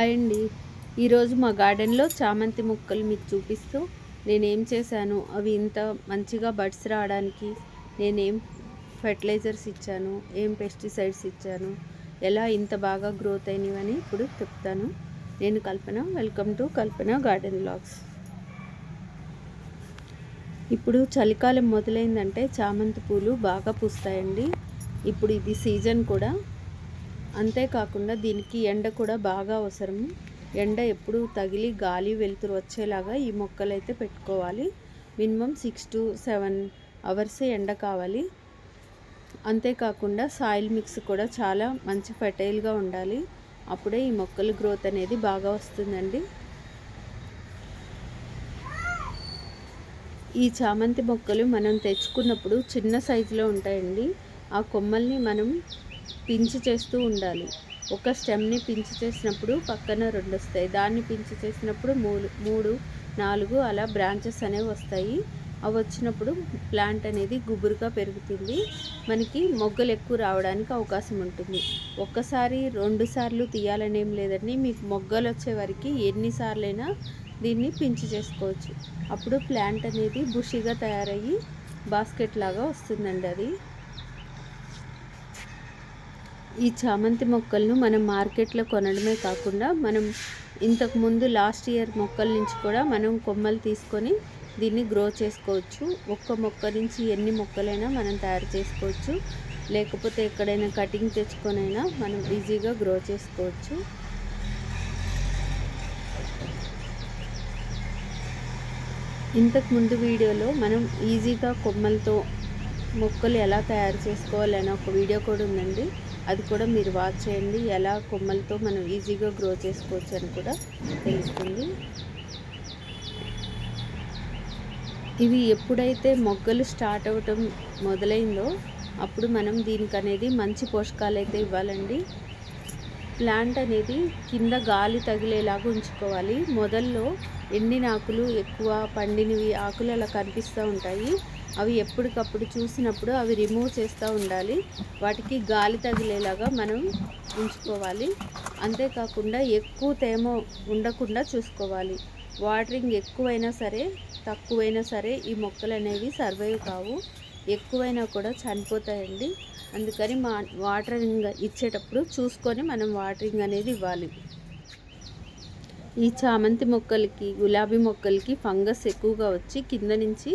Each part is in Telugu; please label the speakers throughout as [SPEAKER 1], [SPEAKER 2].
[SPEAKER 1] హాయ్ అండి. ఈరోజు మా గార్డెన్లో చామంతి మొక్కలు మీకు చూపిస్తూ నేనేం చేశాను? అవి ఇంత మంచిగా బడ్స్ రావడానికి నేనేం ఫెర్టిలైజర్స్ ఇచ్చాను? ఏం పెస్టిసైడ్స్ ఇచ్చాను? ఎలా ఇంత బాగా గ్రోత్ అయినవని ఇప్పుడు చెప్తాను. నేను Kalpana welcome to Kalpana garden blogs ఇప్పుడు చలికాలం మొదలైందంటే చామంతి పూలు బాగా పూస్తాయండి. ఇప్పుడు ఇది సీజన్ కూడా. అంతేకాకుండా దీనికి ఎండ కూడా బాగా అవసరం ఎండ ఎప్పుడు తగిలి గాలి వెలుతురు వచ్చేలాగా ఈ మొక్కలు అయితే పెట్టుకోవాలి. Minimum six to seven hours ఎండ కావాలి. అంతేకాకుండా సాయిల్ మిక్స్ కూడా చాలా మంచి ఫెర్టైల్గా ఉండాలి. అప్పుడే ఈ మొక్కలు గ్రోత్ అనేది బాగా వస్తుందండి. ఈ చామంతి మొక్కలు మనం తెచ్చుకున్నప్పుడు చిన్న సైజులో ఉంటాయండి. ఆ కొమ్మల్ని మనం పించి చేస్తూ ఉండాలి. ఒక స్టెమ్ని పించి చేసినప్పుడు పక్కన రెండు వస్తాయి దాన్ని పించి చేసినప్పుడు మూడు మూడు నాలుగు అలా బ్రాంచెస్ అనేవి వస్తాయి. అవి వచ్చినప్పుడు ప్లాంట్ అనేది గుబురుగా పెరుగుతుంది. మనకి మొగ్గలు ఎక్కువ రావడానికి అవకాశం ఉంటుంది. ఒక్కసారి రెండు సార్లు తీయాలనేం లేదండి. మీకు మొగ్గలు వచ్చే వరకు ఎన్నిసార్లైనా దీన్ని పించి చేసుకోవచ్చు. అప్పుడు ప్లాంట్ అనేది బుషిగా తయారయ్యి బాస్కెట్ లాగా వస్తుందండి అది. ఈ చామంతి మొక్కలను మనం మార్కెట్లో కొనడమే కాకుండా మనం ఇంతకుముందు లాస్ట్ ఇయర్ మొక్కల నుంచి కూడా మనం కొమ్మలు తీసుకొని దీన్ని గ్రో చేసుకోవచ్చు. ఒక్క మొక్క నుంచి ఎన్ని మొక్కలైనా మనం తయారు చేసుకోవచ్చు. లేకపోతే ఎక్కడైనా కటింగ్ తెచ్చుకొనైనా మనం ఈజీగా గ్రో చేసుకోవచ్చు. ఇంతకుముందు వీడియోలో మనం ఈజీగా కొమ్మలతో మొక్కలు ఎలా తయారు చేసుకోవాలని ఒక వీడియో కూడా ఉందండి. అది కూడా మీరు వాచ్ చేయండి. ఎలా కొమ్మలతో మనం ఈజీగా గ్రో చేసుకోవచ్చు అని కూడా తెలుస్తుంది. ఇవి ఎప్పుడైతే మొగ్గలు స్టార్ట్ అవ్వటం మొదలైందో అప్పుడు మనం దీనికి అనేది మంచి పోషకాలు అయితే ఇవ్వాలండి. ప్లాంట్ అనేది కింద గాలి తగిలేలాగా ఉంచుకోవాలి. మొదల్లో ఎండిన ఆకులు ఎక్కువ పండినవి ఆకులు అలా కనిపిస్తూ ఉంటాయి. అవి ఎప్పటికప్పుడు చూసినప్పుడు అవి రిమూవ్ చేస్తూ ఉండాలి. వాటికి గాలి తగిలేలాగా మనం ఉంచుకోవాలి. అంతేకాకుండా ఎక్కువ తేమ ఉండకుండా చూసుకోవాలి. వాటరింగ్ ఎక్కువైనా సరే తక్కువైనా సరే ఈ మొక్కలు అనేవి సర్వైవ్ కావు. ఎక్కువైనా కూడా చనిపోతాయండి. అందుకని మా వాటరింగ్ ఇచ్చేటప్పుడు చూసుకొని మనం వాటరింగ్ అనేది ఇవ్వాలి. ఈ చామంతి మొక్కలకి గులాబీ మొక్కలకి ఫంగస్ ఎక్కువగా వచ్చి కింద నుంచి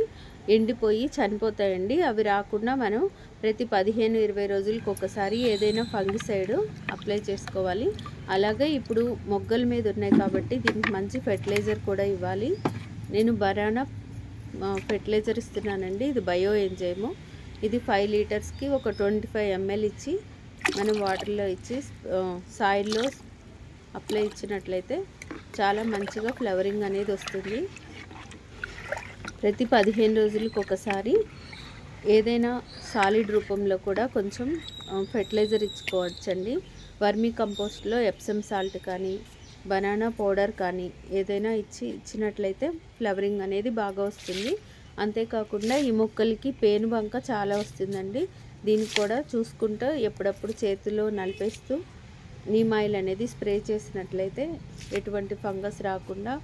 [SPEAKER 1] ఎండిపోయి చనిపోతాయండి. అవి రాకుండా మనం ప్రతి పదిహేను ఇరవై రోజులకి ఒకసారి ఏదైనా ఫంగిసైడ్ అప్లై చేసుకోవాలి. అలాగే ఇప్పుడు మొగ్గల మీద ఉన్నాయి కాబట్టి దీనికి మంచి ఫెర్టిలైజర్ కూడా ఇవ్వాలి. నేను బరానా ఫెర్టిలైజర్ ఇస్తున్నానండి. ఇది బయో ఎంజైము. ఇది ఫైవ్ లీటర్స్కి ఒక ట్వంటీ ఫైవ్ ఎంఎల్ ఇచ్చి మనం వాటర్లో ఇచ్చి సాయిల్లో అప్లై ఇచ్చినట్లయితే చాలా మంచిగా ఫ్లవరింగ్ అనేది వస్తుంది. ప్రతి పదిహేను రోజులకు ఒకసారి ఏదైనా సాలిడ్ రూపంలో కూడా కొంచెం ఫెర్టిలైజర్ ఇచ్చుకోవచ్చండి. వర్మీ కంపోస్ట్లో ఎప్సమ్ సాల్ట్ కానీ బనానా పౌడర్ కానీ ఏదైనా ఇచ్చి ఇచ్చినట్లయితే ఫ్లవరింగ్ అనేది బాగా వస్తుంది. అంతేకాకుండా ఈ మొక్కలకి పేను బంక చాలా వస్తుందండి. దీనికి కూడా చూసుకుంటూ ఎప్పుడప్పుడు చేతిలో నలిపేస్తూ నీమ్ ఆయిల్ అనేది స్ప్రే చేసినట్లయితే ఎటువంటి ఫంగస్ రాకుండా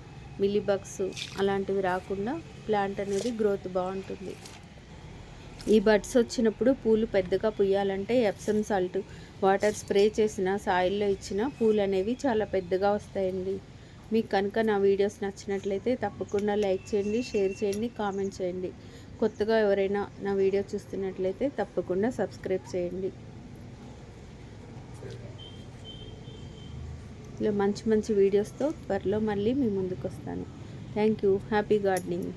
[SPEAKER 1] మిల్లీబగ్స్ అలాంటివి రాకుండా ప్లాంట్ అనేది గ్రోత్ బాగుంటుంది. ఈ బడ్స్ వచ్చినప్పుడు పూలు పెద్దగా పుయ్యాలంటే ఎప్సమ్ సాల్ట్ వాటర్ స్ప్రే చేసిన సాయిల్లో ఇచ్చిన పూలు అనేవి చాలా పెద్దగా వస్తాయండి. మీకు కనుక నా వీడియోస్ నచ్చినట్లయితే తప్పకుండా లైక్ చేయండి షేర్ చేయండి కామెంట్ చేయండి. కొత్తగా ఎవరైనా నా వీడియో చూస్తున్నట్లయితే తప్పకుండా సబ్స్క్రైబ్ చేయండి. ఇలా మంచి మంచి వీడియోస్తో త్వరలో మళ్ళీ మీ ముందుకు వస్తాను థ్యాంక్ యూ హ్యాపీ గార్డెనింగ్